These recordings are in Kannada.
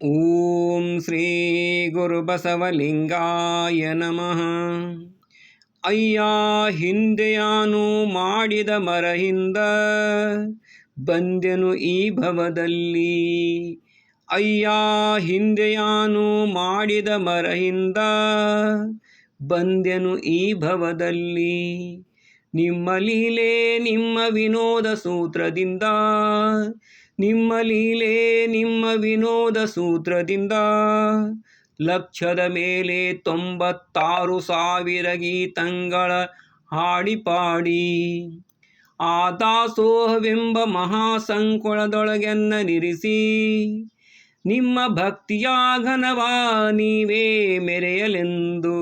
ಓಂ ಶ್ರೀ ಗುರು ಬಸವಲಿಂಗಾಯ ನಮಃ ಅಯ್ಯ ಹಿಂದೆಯಾನು ಮಾಡಿದ ಮರಹಿಂದ ಬಂದೆನು ಈ ಭವದಲ್ಲಿ। ಅಯ್ಯ ಹಿಂದೆಯಾನು ಮಾಡಿದ ಮರಹಿಂದ ಬಂದೆನು ಈ ಭವದಲ್ಲಿ। ನಿಮ್ಮ ಲೀಲೆ, ನಿಮ್ಮ ವಿನೋದ ಸೂತ್ರದಿಂದ, ನಿಮ್ಮ ಲೀಲೆ, ನಿಮ್ಮ ವಿನೋದ ಸೂತ್ರದಿಂದ ಲಕ್ಷದ ಮೇಲೆ ತೊಂಬತ್ತಾರು ಸಾವಿರ ಗೀತಂಗಳ ಹಾಡಿಪಾಡಿ. ಆ ದಾಸೋಹವೆಂಬ ಮಹಾಸಂಕುಳದೊಳಗೆನ್ನ ನಿರಿಸಿ ನಿಮ್ಮ ಭಕ್ತಿಯ ಘನವ ನೀವೇ ಮೆರೆಯಲೆಂದು.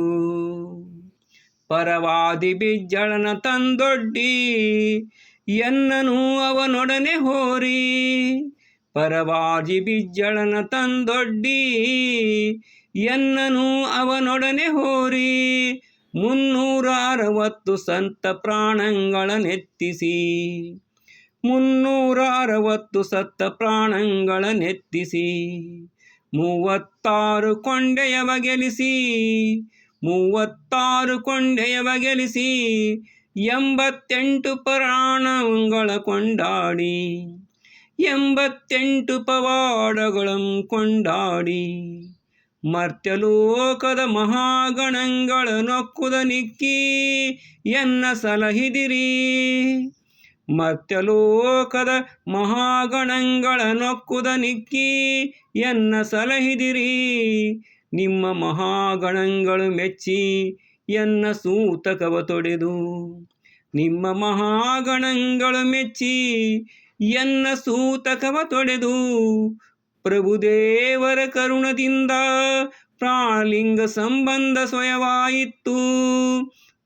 ಪರವಾದಿ ಬಿಜ್ಜಳನ ತಂದೊಡ್ಡಿ, ಎನ್ನನು ಅವನೊಡನೆ ಹೋರಿ. ಪರವಾದಿ ಬಿಜ್ಜಳನ ತಂದೊಡ್ಡಿ, ಎನ್ನನು ಅವನೊಡನೆ ಹೋರಿ. ಮುನ್ನೂರ ಅರವತ್ತು ಸಂತ ಪ್ರಾಣಗಳನ್ನೆತ್ತಿಸಿ ಮುನ್ನೂರ ಅರವತ್ತು ಸತ್ತ ಪ್ರಾಣಗಳನ್ನೆತ್ತಿಸಿ ಮೂವತ್ತಾರು ಕೊಂಡೆಯವ ಗೆಲಿಸಿ. ಮೂವತ್ತಾರು ಕೊಂಡೆಯವ ಗೆಲಿಸಿ. ಎಂಬತ್ತೆಂಟು ಪ್ರಾಣಗಳ ಕೊಂಡಾಡಿ. ಎಂಬತ್ತೆಂಟು ಪವಾಡಗಳಂ ಕೊಂಡಾಡಿ, ಮರ್ತ್ಯಲೋಕದ ಮಹಾಗಣಗಳ ನೊಕ್ಕುದ ನಿಕ್ಕಿ ಎನ್ನ ಸಲಹಿದಿರಿ. ಮರ್ತ್ಯಲೋಕದ ಮಹಾಗಣಗಳ ನೊಕ್ಕುದ ನಿಕ್ಕಿ ಎನ್ನ ಸಲಹಿದಿರಿ. ನಿಮ್ಮ ಮಹಾಗಣಗಳು ಮೆಚ್ಚಿ ಎನ್ನ ಸೂತಕವ ತೊಡೆದು, ನಿಮ್ಮ ಮಹಾಗಣಗಳು ಮೆಚ್ಚಿ ಎನ್ನ ಸೂತಕವ ತೊಡೆದು ಪ್ರಭುದೇವರ ಕರುಣದಿಂದ ಪ್ರಾಲಿಂಗ ಸಂಬಂಧ ಸ್ವಯವಾಯಿತು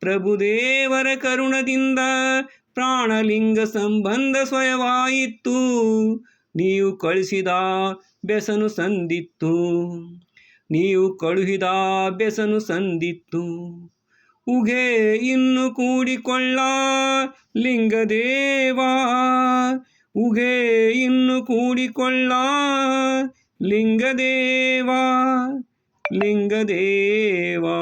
ಪ್ರಭುದೇವರ ಕರುಣದಿಂದ ಪ್ರಾಣಲಿಂಗ ಸಂಬಂಧ ಸ್ವಯವಾಯಿತು ನೀವು ಕಳಿಸಿದ ಬೆಸನು ಸಂದಿತ್ತು. ನೀವು ಕಳುಹಿದ ಬೆಸನು ಸಂದಿತ್ತು. ಉಗೆ ಇನ್ನು ಕೂಡಿಕೊಳ್ಳ ಲಿಂಗದೇವಾ ಉಘೆ ಇನ್ನು ಕೂಡಿಕೊಳ್ಳ ಲಿಂಗದೇವಾ ಲಿಂಗದೇವಾ